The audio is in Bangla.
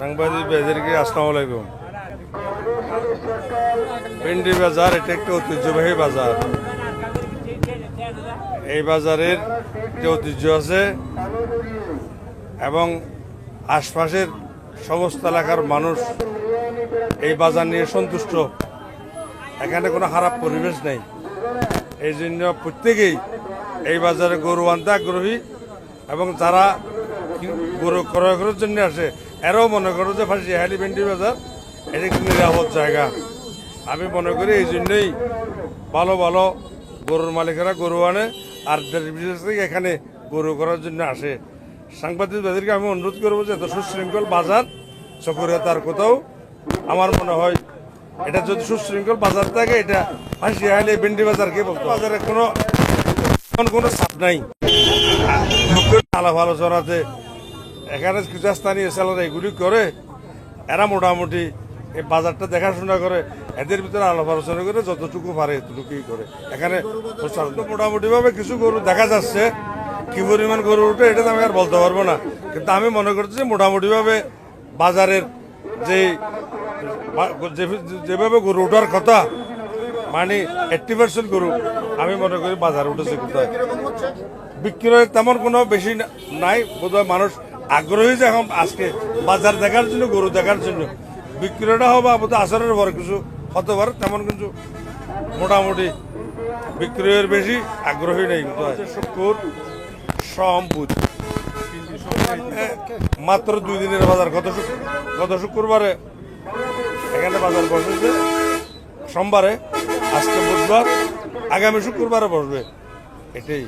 সাংবাদিক ভাইদেরকে আসসালামু আলাইকুম। বাজার, এটা একটা ঐতিহ্যবাহী বাজার। এই বাজারের যে ঐতিহ্য আছে এবং আশপাশের সমস্ত এলাকার মানুষ এই বাজার নিয়ে সন্তুষ্ট। এখানে কোনো খারাপ পরিবেশ নেই। এই জন্য প্রত্যেকেই এই বাজারে গরু আনতে আগ্রহী এবং যারা গরু ক্রয় করার জন্য আসে এরাও মনে করো যে ফাঁসি, হালি ভেন্ডি বাজার, এটা একটি নিরাপদ জায়গা। আমি মনে করি এই জন্যই ভালো ভালো গরুর মালিকেরা গরু আনে, আর দেশ বিদেশ থেকে এখানে গরু করার জন্য আসে। সাংবাদিকদেরকে আমি অনুরোধ করব যে এত সুশৃঙ্খল বাজার, চকরিয়া তার কোথাও, আমার মনে হয় এটা যদি সুশৃঙ্খল বাজার থাকে, এটা ফাঁসি হাইলে ভেন্ডি বাজার, কে বলতো? বাজারে কোনো কোনো চাপ নাই। আলাপ আলোচনাতে এখানে কিছু স্থানীয় ছেলেরা এগুলি করে, এরা মোটামুটি এই বাজারটা দেখাশোনা করে, এদের ভিতরে আলাপ আলোচনা করে যতটুকু পারে এতটুকুই করে। এখানে মোটামুটি ভাবে কিছু গরু দেখা যাচ্ছে, কি পরিমাণ গরু উঠে এটা তো আমি আর বলতে পারব না। কিন্তু আমি মনে করছি যে মোটামুটি ভাবে বাজারের যে, যেভাবে গরু ওঠার কথা মানে এইটটি পার্সেন্ট গরু আমি মনে করি বাজার উঠেছে কোথায়। বিক্রয় তেমন কোনো বেশি নাই, বোধহয় মানুষ আগ্রহী যে এখন আজকে বাজার দেখার জন্য, গরু দেখার জন্য। বিক্রয়টা হবে আপাতত আসরের পরে, কিছু হতে পারে, তেমন কিছু মোটামুটি বিক্রয়ের বেশি আগ্রহী নেই। শুক্র সম্পুত মাত্র দুই দিনের বাজার। গত গত শুক্রবারে এখানে বাজার বসেছে। সোমবারে, আজকে বুধবার, আগামী শুক্রবারে বসবে। এটাই।